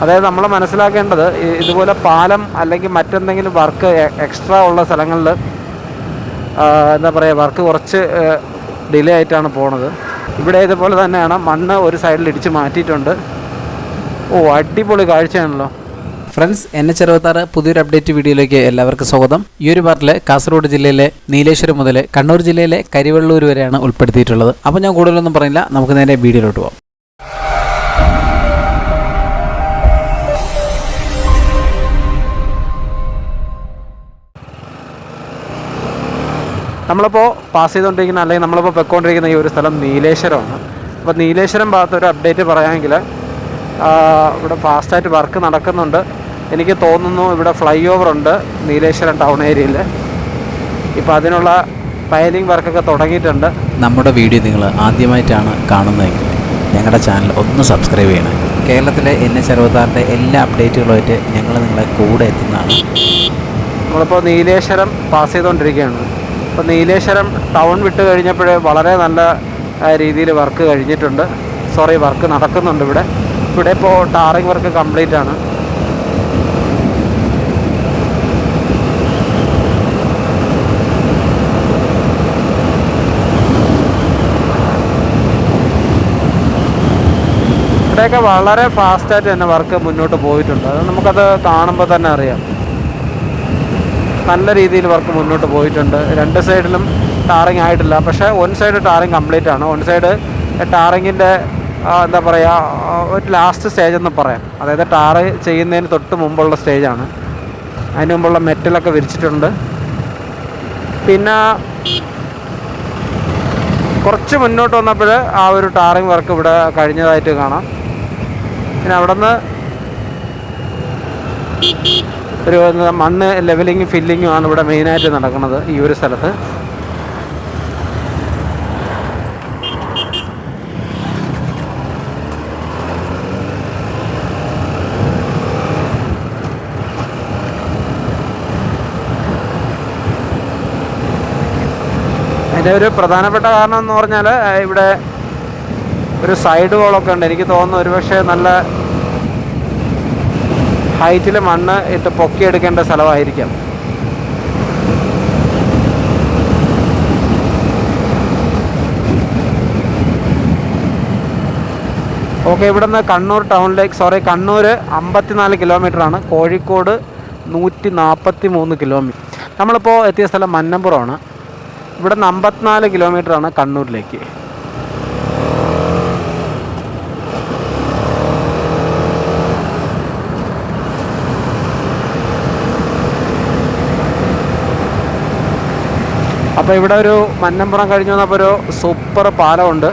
അതായത് നമ്മൾ മനസ്സിലാക്കേണ്ടത് ഇതുപോലെ പാലം അല്ലെങ്കിൽ മറ്റെന്തെങ്കിലും വർക്ക് എക്സ്ട്രാ ഉള്ള സ്ഥലങ്ങളിൽ എന്താ പറയുക വർക്ക് കുറച്ച് ഡിലേ ആയിട്ടാണ് പോണത്. ഇവിടെ ഇതുപോലെ തന്നെയാണ് മണ്ണ് ഒരു സൈഡിൽ ഇടിച്ച് മാറ്റിയിട്ടുണ്ട്. ഓ അടിപൊളി കാഴ്ചയാണല്ലോ. ഫ്രണ്ട്സ് എൻ എച്ച് അറുപത്താറ് പുതിയൊരു അപ്ഡേറ്റ് വീഡിയോയിലേക്ക് എല്ലാവർക്കും സ്വാഗതം. ഈ ഒരു പാർട്ടിൽ കാസർഗോഡ് ജില്ലയിലെ നീലേശ്വരം മുതൽ കണ്ണൂർ ജില്ലയിലെ കരിവള്ളൂർ വരെയാണ് ഉൾപ്പെടുത്തിയിട്ടുള്ളത്. അപ്പോൾ ഞാൻ കൂടുതലൊന്നും പറയില്ല നമുക്ക് നേരെ വീഡിയോയിലോട്ട് പോകാം നമ്മളിപ്പോൾ പാസ് ചെയ്തുകൊണ്ടിരിക്കുന്ന അല്ലെങ്കിൽ നമ്മളിപ്പോൾ പൊയ്ക്കൊണ്ടിരിക്കുന്ന ഈ ഒരു സ്ഥലം നീലേശ്വരമാണ്. അപ്പോൾ നീലേശ്വരം ഭാഗത്ത് ഒരു അപ്ഡേറ്റ് പറയാമെങ്കിൽ ഇവിടെ ഫാസ്റ്റായിട്ട് വർക്ക് നടക്കുന്നുണ്ട്. എനിക്ക് തോന്നുന്നു ഇവിടെ ഫ്ലൈ ഓവർ ഉണ്ട് നീലേശ്വരം ടൗൺ ഏരിയയിൽ ഇപ്പോൾ അതിനുള്ള പൈലിംഗ് വർക്കൊക്കെ തുടങ്ങിയിട്ടുണ്ട്. നമ്മുടെ വീഡിയോ നിങ്ങൾ ആദ്യമായിട്ടാണ് കാണുന്നതെങ്കിൽ ഞങ്ങളുടെ ചാനൽ ഒന്ന് സബ്സ്ക്രൈബ് ചെയ്യണം. കേരളത്തിലെ എൻ എസ് അറുപത്താറിന്റെ എല്ലാ അപ്ഡേറ്റുകളുമായിട്ട് ഞങ്ങൾ നിങ്ങളെ കൂടെ എത്തുന്നതാണ്. നമ്മളിപ്പോൾ നീലേശ്വരം പാസ് ചെയ്തുകൊണ്ടിരിക്കുകയാണ് അപ്പോൾ നീലേശ്വരം ടൗൺ വിട്ട് കഴിഞ്ഞപ്പോൾ വളരെ നല്ല രീതിയിൽ വർക്ക് കഴിഞ്ഞിട്ടുണ്ട്. സോറി വർക്ക് നടക്കുന്നുണ്ട് ഇവിടെ. ഇവിടെ ഇപ്പോൾ ടാറിങ് വർക്ക് കംപ്ലീറ്റ് ആണ്. ഇവിടെയൊക്കെ വളരെ ഫാസ്റ്റായിട്ട് തന്നെ വർക്ക് മുന്നോട്ട് പോയിട്ടുണ്ട്. അത് നമുക്കത് കാണുമ്പോൾ തന്നെ അറിയാം. നല്ല രീതിയിൽ വർക്ക് മുന്നോട്ട് പോയിട്ടുണ്ട്. രണ്ട് സൈഡിലും ടാറിങ് ആയിട്ടില്ല. പക്ഷേ വൺ സൈഡ് ടാറിങ് കംപ്ലീറ്റ് ആണ്. വൺ സൈഡ് ടാറിങ്ങിന്റെ എന്താ പറയുക ഒരു ലാസ്റ്റ് സ്റ്റേജ് എന്ന് പറയാം. അതായത് ടാറ് ചെയ്യുന്നതിന് തൊട്ട് മുമ്പുള്ള സ്റ്റേജാണ് അതിന് മുമ്പുള്ള മെറ്റലൊക്കെ വിരിച്ചിട്ടുണ്ട്. പിന്നെ കുറച്ച് മുന്നോട്ട് വന്നപ്പോൾ ആ ഒരു ടാറിങ് വർക്ക് ഇവിടെ കഴിഞ്ഞതായിട്ട് കാണാം. പിന്നെ അവിടെ നിന്ന് ഒരു മണ്ണ് ലെവലിങ്ങും ഫില്ലിങ്ങും ആണ് ഇവിടെ മെയിനായിട്ട് നടക്കുന്നത് ഈ ഒരു സ്ഥലത്ത്. അതിന്റെ ഒരു പ്രധാനപ്പെട്ട കാരണം എന്ന് പറഞ്ഞാൽ ഇവിടെ ഒരു സൈഡ് വോളൊക്കെ ഉണ്ട്. എനിക്ക് തോന്നുന്നു ഒരുപക്ഷെ നല്ല ഹൈറ്റിൽ മണ്ണ് ഇട്ട് പൊക്കിയെടുക്കേണ്ട സ്ഥലമായിരിക്കാം. ഓക്കെ ഇവിടെ നിന്ന് കണ്ണൂർ ടൗണിലേക്ക് സോറി കണ്ണൂർ അമ്പത്തിനാല് കിലോമീറ്റർ ആണ് കോഴിക്കോട് നൂറ്റി നാൽപ്പത്തി മൂന്ന് കിലോമീറ്റർ നമ്മളിപ്പോൾ എത്തിയ സ്ഥലം മന്നമ്പുറമാണ് ഇവിടെ നിന്ന് അമ്പത്തിനാല് കിലോമീറ്റർ ആണ് കണ്ണൂരിലേക്ക്. അപ്പോൾ ഇവിടെ ഒരു മന്നമ്പുറം കഴിഞ്ഞ് വന്നപ്പോൾ ഒരു സൂപ്പർ പാലമുണ്ട്.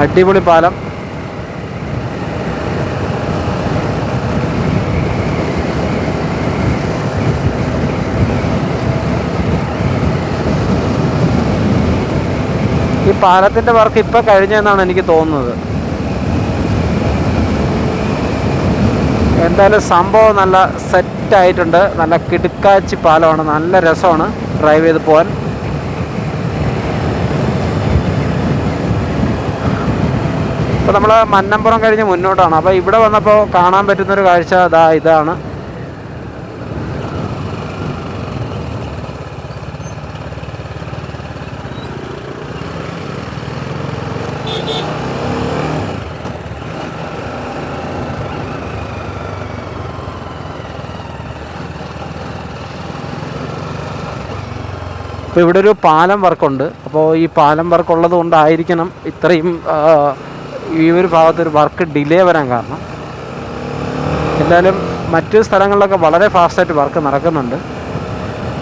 അടിപൊളി പാലം. ഈ പാലത്തിന്റെ വർക്ക് ഇപ്പോൾ കഴിഞ്ഞെന്നാണ് എനിക്ക് തോന്നുന്നത്. എന്തായാലും സംഭവം നല്ല സെറ്റ് ആയിട്ടുണ്ട്. നല്ല കിടുക്കാച്ചി പാലമാണ്. നല്ല രസമാണ്. ഡ്രൈവ് ചെയ്ത് പോകാൻ ഇപ്പം നമ്മൾ മന്നമ്പുറം കഴിഞ്ഞ് മുന്നോട്ടാണ്. അപ്പോൾ ഇവിടെ വന്നപ്പോൾ കാണാൻ പറ്റുന്നൊരു കാഴ്ച അതാ ഇതാണ്. അപ്പോൾ ഇവിടെ ഒരു പാലം വർക്കുണ്ട് അപ്പോൾ ഈ പാലം വർക്ക് ഉള്ളത് കൊണ്ടായിരിക്കണം ഇത്രയും ഈ ഒരു ഭാഗത്ത് ഒരു വർക്ക് ഡിലേ വരാൻ കാരണം. എന്തായാലും മറ്റു സ്ഥലങ്ങളിലൊക്കെ വളരെ ഫാസ്റ്റായിട്ട് വർക്ക് നടക്കുന്നുണ്ട്.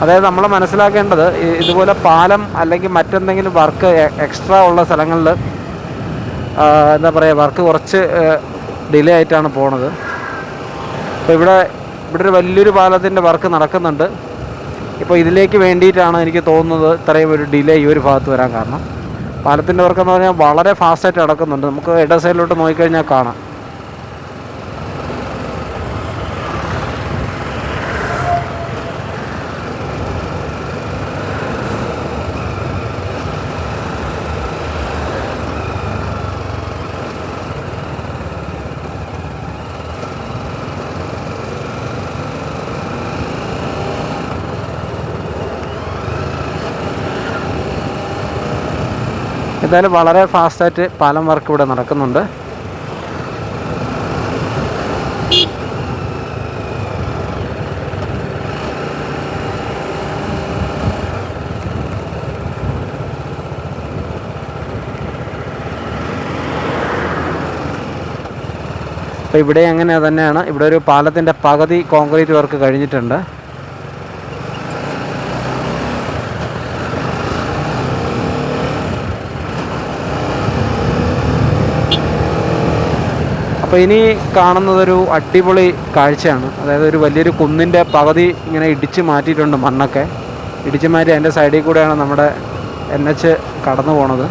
അതായത് നമ്മൾ മനസ്സിലാക്കേണ്ടത് ഇതുപോലെ പാലം അല്ലെങ്കിൽ മറ്റെന്തെങ്കിലും വർക്ക് എക്സ്ട്രാ ഉള്ള സ്ഥലങ്ങളിൽ എന്താ പറയുക വർക്ക് കുറച്ച് ഡിലേ ആയിട്ടാണ് പോണത്. അപ്പോൾ ഇവിടെ ഇവിടെ ഒരു വലിയൊരു പാലത്തിന്റെ വർക്ക് നടക്കുന്നുണ്ട്. ഇപ്പോൾ ഇതിലേക്ക് വേണ്ടിയിട്ടാണ് എനിക്ക് തോന്നുന്നത് ഇത്രയും ഒരു ഡിലേ ഈ ഒരു ഭാഗത്ത് വരാൻ കാരണം. പാലത്തിന്റെ വർക്കെന്ന് പറഞ്ഞാൽ വളരെ ഫാസ്റ്റായിട്ട് നടക്കുന്നുണ്ട്. നമുക്ക് ഇട സൈഡിലോട്ട് നോക്കിക്കഴിഞ്ഞാൽ കാണാം. എന്തായാലും വളരെ ഫാസ്റ്റായിട്ട് പാലം വർക്ക് ഇവിടെ നടക്കുന്നുണ്ട്. അപ്പോൾ ഇവിടെ അങ്ങനെ തന്നെയാണ്. ഇവിടെ ഒരു പാലത്തിന്റെ പകുതി കോൺക്രീറ്റ് വർക്ക് കഴിഞ്ഞിട്ടുണ്ട്. അപ്പോൾ ഇനി കാണുന്നതൊരു അടിപൊളി കാഴ്ചയാണ്. അതായത് ഒരു വലിയൊരു കുന്നിന്റെ പകുതി ഇങ്ങനെ ഇടിച്ച് മാറ്റിയിട്ടുണ്ട് മണ്ണൊക്കെ. ഇടിച്ച് മാറ്റി അതിന്റെ സൈഡിൽ കൂടെയാണ് നമ്മുടെ എൻ എച്ച് കടന്നു പോണത്.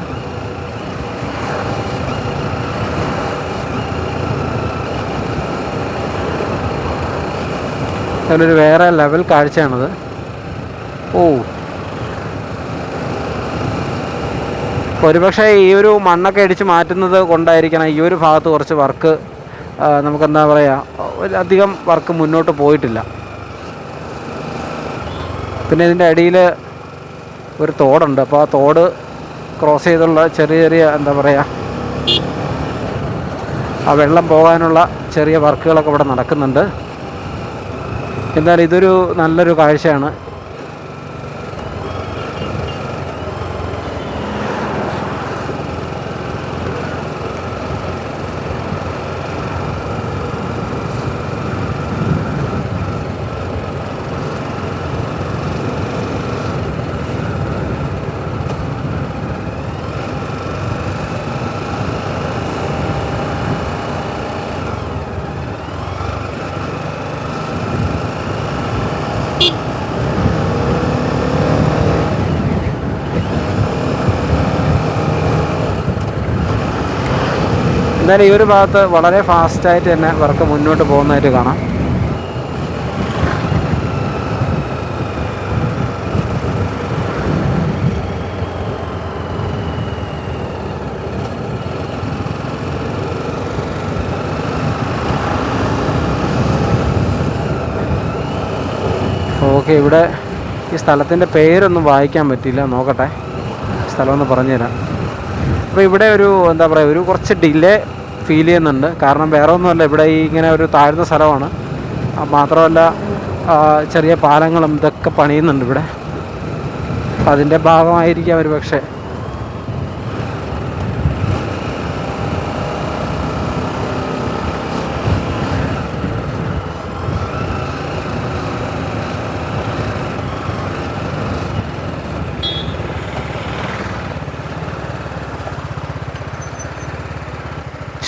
അതിലൊരു വേറെ ലെവൽ കാഴ്ചയാണത്. ഓ ഒരുപക്ഷെ ഈ ഒരു മണ്ണൊക്കെ ഇടിച്ച് മാറ്റുന്നത് കൊണ്ടായിരിക്കണം ഈ ഒരു ഭാഗത്ത് കുറച്ച് വർക്ക് നമുക്കെന്താ പറയുക അധികം വർക്ക് മുന്നോട്ട് പോയിട്ടില്ല. പിന്നെ ഇതിന്റെ അടിയിൽ ഒരു തോടുണ്ട്. അപ്പോൾ ആ തോട് ക്രോസ് ചെയ്തുള്ള ചെറിയ ചെറിയ എന്താ പറയുക ആ വെള്ളം പോകാനുള്ള ചെറിയ വർക്കുകളൊക്കെ ഇവിടെ നടക്കുന്നുണ്ട്. എന്തായാലും ഇതൊരു നല്ലൊരു കാഴ്ചയാണ്. എന്തായാലും ഈ ഒരു ഭാഗത്ത് വളരെ ഫാസ്റ്റായിട്ട് തന്നെ വർക്ക് മുന്നോട്ട് പോകുന്നതായിട്ട് കാണാം. ഓക്കെ ഇവിടെ ഈ സ്ഥലത്തിന്റെ പേരൊന്നും വായിക്കാൻ പറ്റില്ല നോക്കട്ടെ. സ്ഥലമൊന്ന് പറഞ്ഞുതരാം. അപ്പോൾ ഇവിടെ ഒരു എന്താ പറയുക ഒരു കുറച്ച് ഡിലേ ഫീൽ ചെയ്യുന്നുണ്ട്. കാരണം വേറെ ഒന്നുമല്ല ഇവിടെ ഈ ഇങ്ങനെ ഒരു താഴ്ന്ന സ്ഥലമാണ്. മാത്രമല്ല ചെറിയ പാലങ്ങളും ഇതൊക്കെ പണിയുന്നുണ്ട് ഇവിടെ. അതിന്റെ ഭാഗമായിരിക്കാം ഒരു പക്ഷേ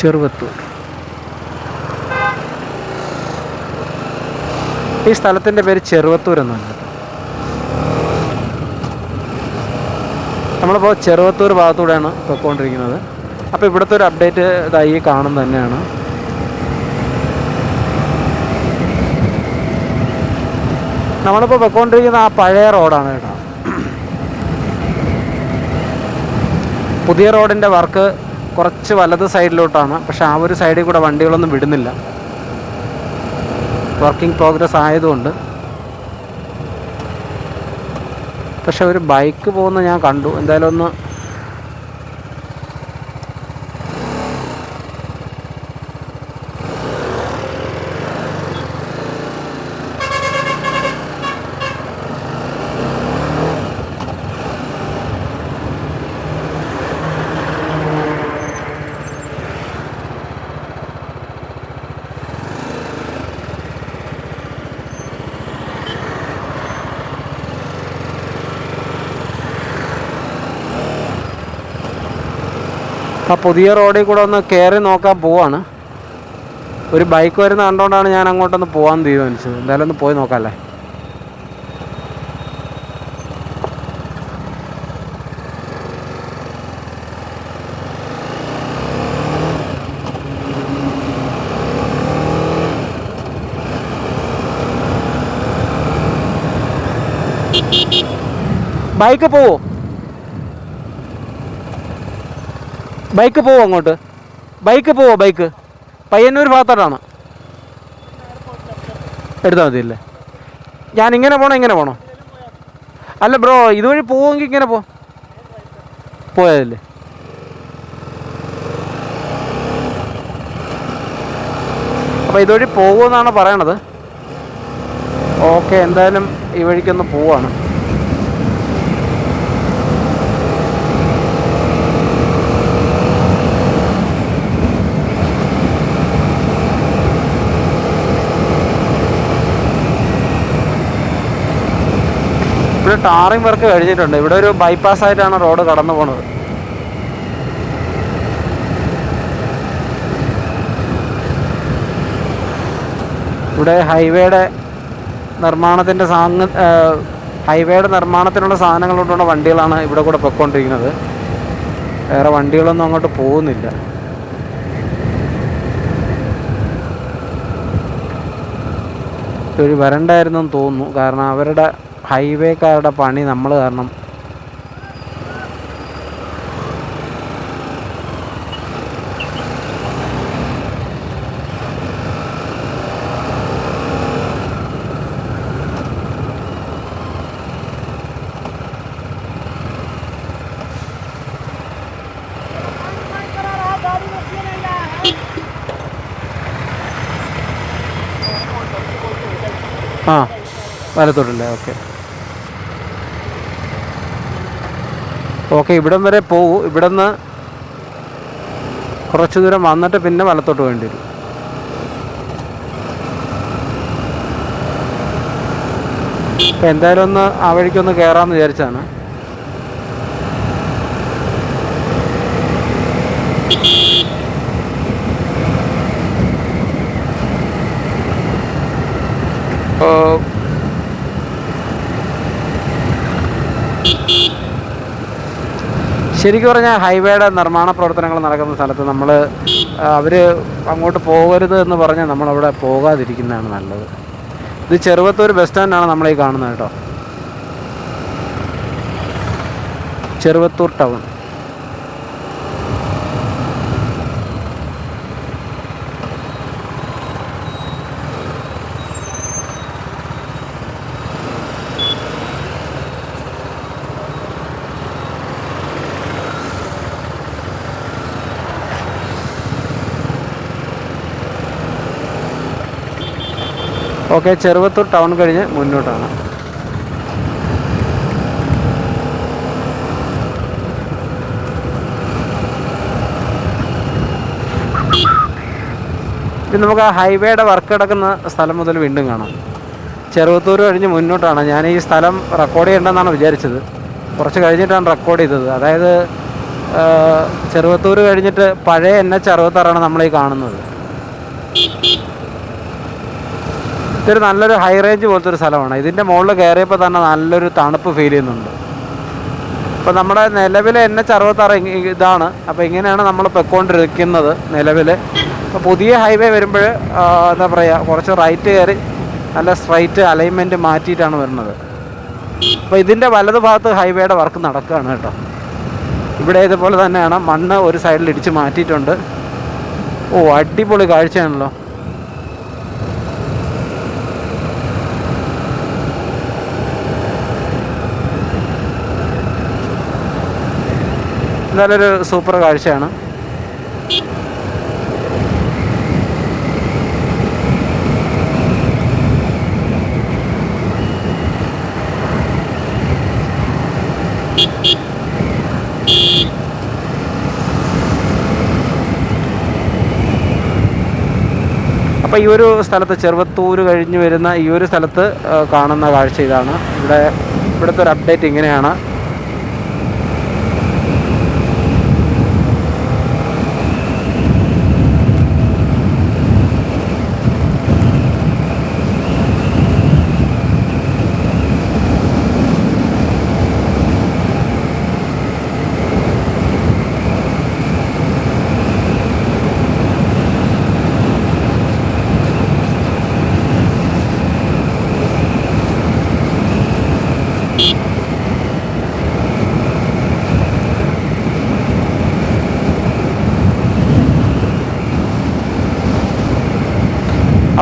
ചെറുവത്തൂർ. ഈ സ്ഥലത്തിന്റെ പേര് ചെറുവത്തൂർ എന്നാണ് കേട്ടോ. നമ്മളിപ്പോൾ ചെറുവത്തൂർ ഭാഗത്തൂടെയാണ് പോയിക്കൊണ്ടിരിക്കുന്നത് അപ്പോൾ ഇവിടുത്തെ ഒരു അപ്ഡേറ്റ് ഇതായി കാണുന്ന തന്നെയാണ്. നമ്മളിപ്പോൾ പോയിക്കൊണ്ടിരിക്കുന്ന ആ പഴയ റോഡാണ് കേട്ടോ. പുതിയ റോഡിന്റെ വർക്ക് കുറച്ച് വലത് സൈഡിലോട്ടാണ്. പക്ഷെ ആ ഒരു സൈഡിൽ കൂടെ വണ്ടികളൊന്നും വിടുന്നില്ല. വർക്കിംഗ് പ്രോഗ്രസ് ആയതുകൊണ്ട്. പക്ഷെ ഒരു ബൈക്ക് പോകുന്ന ഞാൻ കണ്ടു. എന്തായാലും ഒന്ന് ആ പുതിയ റോഡിൽ കൂടെ ഒന്ന് കയറി നോക്കാൻ പോവാണ്. ഒരു ബൈക്ക് വരുന്ന കണ്ടോണ്ടാണ് ഞാൻ അങ്ങോട്ടൊന്ന് പോകാൻ തീരുമാനിച്ചത്. എന്തായാലും ഒന്ന് പോയി നോക്കാമല്ലേ ബൈക്ക് പോവോ? ബൈക്ക് പോവോ അങ്ങോട്ട്? ബൈക്ക് പോവോ ബൈക്ക് പയ്യന്നൂർ ഭാഗത്തോട്ടാണ്. എടുത്താൽ മതിയല്ലേ ഞാൻ ഇങ്ങനെ പോണോ ഇങ്ങനെ പോണോ? അല്ല ബ്രോ ഇതുവഴി പോവുമെങ്കിൽ ഇങ്ങനെ പോ പോയതല്ലേ അപ്പോൾ ഇതുവഴി പോകുമെന്നാണ് പറയണത്. ഓക്കെ എന്തായാലും ഈ വഴിക്കൊന്ന് പോവാണ്. ഇവിടെ ടാറിംഗ് വർക്ക് കഴിഞ്ഞിട്ടുണ്ട്. ഇവിടെ ഒരു ബൈപ്പാസ് ആയിട്ടാണ് റോഡ് കടന്നു പോണത്. ഇവിടെ ഹൈവേയുടെ നിർമ്മാണത്തിന്റെ സാങ് ഹൈവേയുടെ നിർമ്മാണത്തിനുള്ള സാധനങ്ങൾ കൊണ്ടുള്ള വണ്ടികളാണ് ഇവിടെ കൂടെ പൊയ്ക്കൊണ്ടിരിക്കുന്നത്. വേറെ വണ്ടികളൊന്നും അങ്ങോട്ട് പോകുന്നില്ല. ഒരു വരണ്ടായിരുന്നു എന്ന് തോന്നുന്നു. കാരണം അവരുടെ ഹൈവേക്കാരുടെ പണി നമ്മൾ കാരണം. ആ വലത്തോട്ടല്ലേ? ഓക്കെ. ഓക്കെ ഇവിടം വരെ പോകൂ ഇവിടെ നിന്ന് കുറച്ച് ദൂരം വന്നിട്ട് പിന്നെ വലത്തോട്ട് വേണ്ടി വരും. ഇപ്പം എന്തായാലും ഒന്ന് ആ വഴിക്കൊന്ന് കയറാമെന്ന് വിചാരിച്ചാണ്. ശരിക്കും പറഞ്ഞാൽ ഹൈവേയുടെ നിർമ്മാണ പ്രവർത്തനങ്ങൾ നടക്കുന്ന സ്ഥലത്ത് നമ്മൾ അവർ അങ്ങോട്ട് പോകരുത് എന്ന് പറഞ്ഞാൽ നമ്മളവിടെ പോകാതിരിക്കുന്നതാണ് നല്ലത്. ഇത് ചെറുവത്തൂർ ബസ് സ്റ്റാൻഡാണ് നമ്മളീ കാണുന്നത് കേട്ടോ. Cheruvathur town. Okay Cheruvathur town കഴിഞ്ഞ് മുന്നോട്ടാണ്. ഇത് നമുക്ക് ആ ഹൈവേയുടെ വർക്ക് കിടക്കുന്ന സ്ഥലം മുതൽ വീണ്ടും കാണാം. ചെറുവത്തൂർ കഴിഞ്ഞ് മുന്നോട്ടാണ്. ഞാൻ ഈ സ്ഥലം റെക്കോർഡ് ചെയ്യേണ്ടെന്നാണ് വിചാരിച്ചത്. കുറച്ച് കഴിഞ്ഞിട്ടാണ് റെക്കോർഡ് ചെയ്തത്. അതായത് ചെറുവത്തൂർ കഴിഞ്ഞിട്ട് പഴയ എൻ എച്ച് അറുപത്താറാണ് നമ്മളീ കാണുന്നത്. ഇതൊരു നല്ലൊരു ഹൈ റേഞ്ച് പോലത്തെ ഒരു സ്ഥലമാണ്. ഇതിന്റെ മുകളിൽ കയറിയപ്പോൾ തന്നെ നല്ലൊരു തണുപ്പ് ഫീൽ ചെയ്യുന്നുണ്ട്. അപ്പോൾ നമ്മുടെ നിലവിലെ എൻ എച്ച് അറുപത്താറ് ഇതാണ്. അപ്പോൾ ഇങ്ങനെയാണ് നമ്മൾ പൊയ്ക്കൊണ്ടിരിക്കുന്നത് നിലവിൽ അപ്പോൾ പുതിയ ഹൈവേ വരുമ്പോൾ എന്താ പറയുക കുറച്ച് റൈറ്റ് കയറി നല്ല സ്ട്രൈറ്റ് അലൈൻമെന്റ് മാറ്റിയിട്ടാണ് വരുന്നത്. അപ്പോൾ ഇതിന്റെ വലത് ഭാഗത്ത് ഹൈവേയുടെ വർക്ക് നടക്കുകയാണ് കേട്ടോ. ഇവിടെ ഇതുപോലെ തന്നെയാണ് മണ്ണ് ഒരു സൈഡിൽ ഇടിച്ച് മാറ്റിയിട്ടുണ്ട്. ഓ അടിപൊളി കാഴ്ചയാണല്ലോ. ഒരു സൂപ്പർ കാഴ്ചയാണ്. അപ്പോൾ ഈ ഒരു സ്ഥലത്ത് ചെറുവത്തൂര് കഴിഞ്ഞ് വരുന്ന ഈ ഒരു സ്ഥലത്ത് കാണുന്ന കാഴ്ച ഇതാണ്. ഇവിടെ ഇവിടുത്തെ ഒരു അപ്ഡേറ്റ് ഇങ്ങനെയാണ്.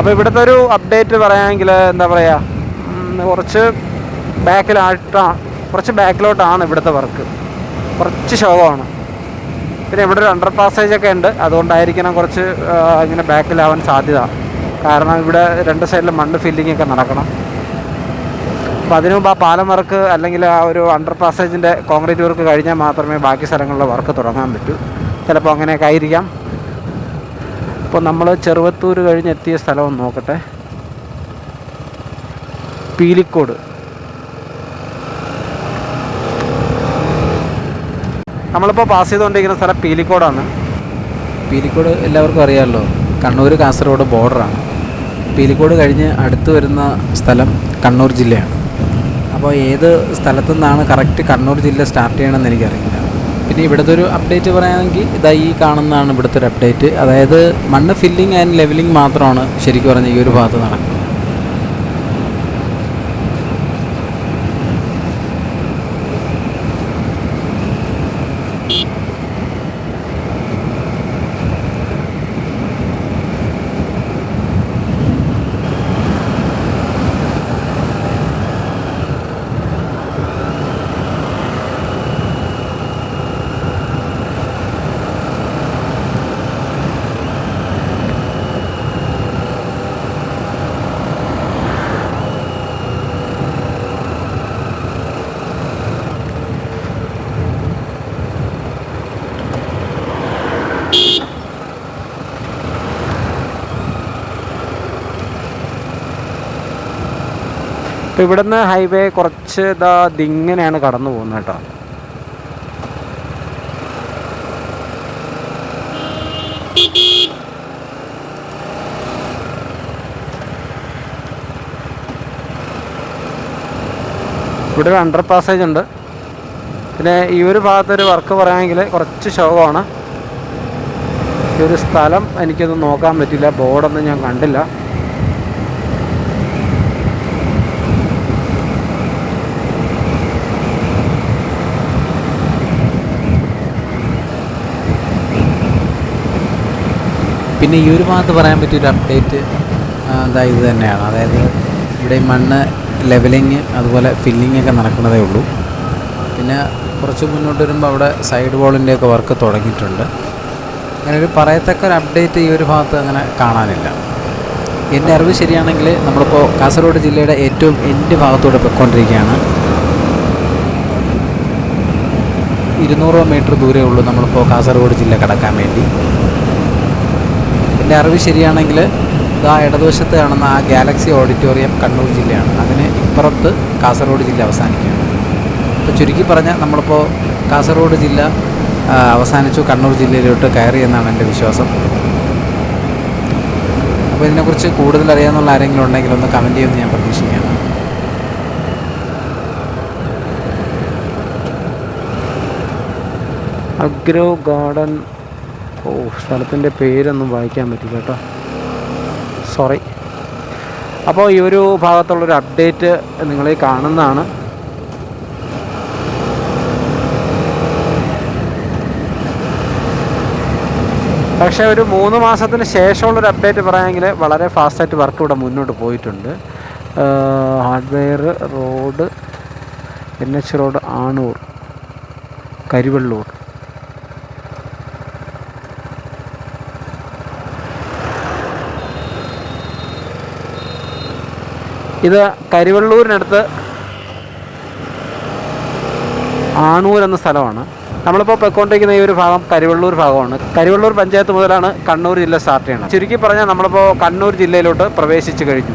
അപ്പോൾ ഇവിടുത്തെ ഒരു അപ്ഡേറ്റ് പറയാമെങ്കിൽ എന്താ പറയുക കുറച്ച് ബാക്കിലായിട്ടാണ് കുറച്ച് ബാക്കിലോട്ടാണ് ഇവിടുത്തെ വർക്ക് കുറച്ച് ശോകമാണ്. പിന്നെ ഇവിടെ ഒരു അണ്ടർ പാസേജ് ഒക്കെ ഉണ്ട്. അതുകൊണ്ടായിരിക്കണം കുറച്ച് ഇങ്ങനെ ബാക്കിലാവാൻ സാധ്യത. കാരണം ഇവിടെ രണ്ട് സൈഡിൽ മണ്ണ് ഫില്ലിംഗ് ഒക്കെ നടക്കണം. അപ്പം അതിനു മുമ്പ് ആ പാലം വർക്ക് അല്ലെങ്കിൽ ആ ഒരു അണ്ടർ പാസേജിന്റെ കോൺക്രീറ്റ് വർക്ക് കഴിഞ്ഞാൽ മാത്രമേ ബാക്കി സ്ഥലങ്ങളിലെ വർക്ക് തുടങ്ങാൻ പറ്റൂ. ചിലപ്പോൾ അങ്ങനെയൊക്കെ ആയിരിക്കാം. ഇപ്പോൾ നമ്മൾ ചെറുവത്തൂർ കഴിഞ്ഞ് എത്തിയ സ്ഥലം ഒന്ന് നോക്കട്ടെ. പീലിക്കോട്. നമ്മളിപ്പോൾ പാസ് ചെയ്തുകൊണ്ടിരിക്കുന്ന സ്ഥലം പീലിക്കോടാണ്. പീലിക്കോട് എല്ലാവർക്കും അറിയാമല്ലോ കണ്ണൂർ കാസർഗോഡ് ബോർഡറാണ്. പീലിക്കോട് കഴിഞ്ഞ് അടുത്ത് വരുന്ന സ്ഥലം കണ്ണൂർ ജില്ലയാണ്. അപ്പോൾ ഏത് സ്ഥലത്തു നിന്നാണ് കറക്റ്റ് കണ്ണൂർ ജില്ല സ്റ്റാർട്ട് ചെയ്യണമെന്ന് എനിക്കറിയില്ല. പിന്നെ ഇവിടുത്തെ ഒരു അപ്ഡേറ്റ് പറയുകയാണെങ്കിൽ ഇതായി ഈ കാണുന്നതാണ് ഇവിടുത്തെ ഒരു അപ്ഡേറ്റ് അതായത് മണ്ണ് ഫില്ലിംഗ് ആൻഡ് ലെവലിംഗ് മാത്രമാണ് ശരിക്കും പറഞ്ഞാൽ ഈ ഒരു ഭാഗത്ത് നടക്കുന്നത്. ഇപ്പോൾ ഇവിടുന്ന് ഹൈവേ കുറച്ച് ഇതാ ഇതിങ്ങനെയാണ് കടന്നു പോകുന്നത് കേട്ടോ. ഇവിടെ ഒരു അണ്ടർ പാസേജ് ഉണ്ട്. പിന്നെ ഈ ഒരു ഭാഗത്തൊരു വർക്ക് പറയുകയാണെങ്കിൽ കുറച്ച് ശോകമാണ്. ഈ ഒരു സ്ഥലം എനിക്കൊന്നും നോക്കാൻ പറ്റില്ല. ബോർഡൊന്നും ഞാൻ കണ്ടില്ല. പിന്നെ ഈ ഒരു ഭാഗത്ത് പറയാൻ പറ്റിയൊരു അപ്ഡേറ്റ് ഇത് തന്നെയാണ്. അതായത് ഇവിടെ മണ്ണ് ലെവലിങ് അതുപോലെ ഫില്ലിംഗ് ഒക്കെ നടക്കുന്നതേ ഉള്ളൂ. പിന്നെ കുറച്ച് മുന്നോട്ട് വരുമ്പോൾ അവിടെ സൈഡ് വാളിന്റെ ഒക്കെ വർക്ക് തുടങ്ങിയിട്ടുണ്ട്. അങ്ങനെ ഒരു പറയത്തക്ക ഒരു അപ്ഡേറ്റ് ഈ ഒരു ഭാഗത്ത് അങ്ങനെ കാണാനില്ല. എന്റെ അറിവ് ശരിയാണെങ്കിൽ നമ്മളിപ്പോൾ കാസർഗോഡ് ജില്ലയുടെ ഏറ്റവും എന്റെ ഭാഗത്തൂടെ പൊയ്ക്കൊണ്ടിരിക്കുകയാണ്. ഇരുന്നൂറോ മീറ്റർ ദൂരമേ ഉള്ളൂ നമ്മളിപ്പോൾ കാസർഗോഡ് ജില്ല കടക്കാൻ വേണ്ടി. എന്റെ അറിവ് ശരിയാണെങ്കിൽ ആ ഇടതുവശത്ത് കാണുന്ന ആ ഗാലക്സി ഓഡിറ്റോറിയം കണ്ണൂർ ജില്ലയാണ്. അതിന് ഇപ്പുറത്ത് കാസർഗോഡ് ജില്ല അവസാനിക്കുകയാണ്. അപ്പോൾ ചുരുക്കി പറഞ്ഞാൽ നമ്മളിപ്പോൾ കാസർഗോഡ് ജില്ല അവസാനിച്ചു കണ്ണൂർ ജില്ലയിലോട്ട് കയറി എന്നാണ് എന്റെ വിശ്വാസം. അപ്പോൾ ഇതിനെക്കുറിച്ച് കൂടുതൽ അറിയാമെന്നുള്ള ആരെങ്കിലും ഉണ്ടെങ്കിൽ ഒന്ന് കമന്റ് ചെയ്യുമെന്ന് ഞാൻ പ്രതീക്ഷിക്കുകയാണ്. അഗ്രോ ഗാർഡൻ ഓ സ്ഥലത്തിന്റെ പേരൊന്നും വായിക്കാൻ പറ്റില്ല കേട്ടോ. സോറി അപ്പോൾ ഈ ഒരു ഭാഗത്തുള്ളൊരു അപ്ഡേറ്റ് നിങ്ങളീ കാണുന്നതാണ്. പക്ഷേ ഒരു മൂന്ന് മാസത്തിന് ശേഷമുള്ളൊരു അപ്ഡേറ്റ് പറയുകയാണെങ്കിൽ വളരെ ഫാസ്റ്റായിട്ട് വർക്ക് ഇവിടെ മുന്നോട്ട് പോയിട്ടുണ്ട്. Hardware road N H road Anur Karivellur. ഇത് കരിവള്ളൂരിനടുത്ത് ആണൂർ എന്ന സ്ഥലമാണ്. നമ്മളിപ്പോൾ പൊയ്ക്കൊണ്ടിരിക്കുന്ന ഈ ഒരു ഭാഗം കരിവള്ളൂർ ഭാഗമാണ്. കരിവള്ളൂർ പഞ്ചായത്ത് മുതലാണ് കണ്ണൂർ ജില്ല സ്റ്റാർട്ട് ചെയ്യണം ചുരുക്കി പറഞ്ഞാൽ നമ്മളിപ്പോൾ കണ്ണൂർ ജില്ലയിലോട്ട് പ്രവേശിച്ചു കഴിഞ്ഞു.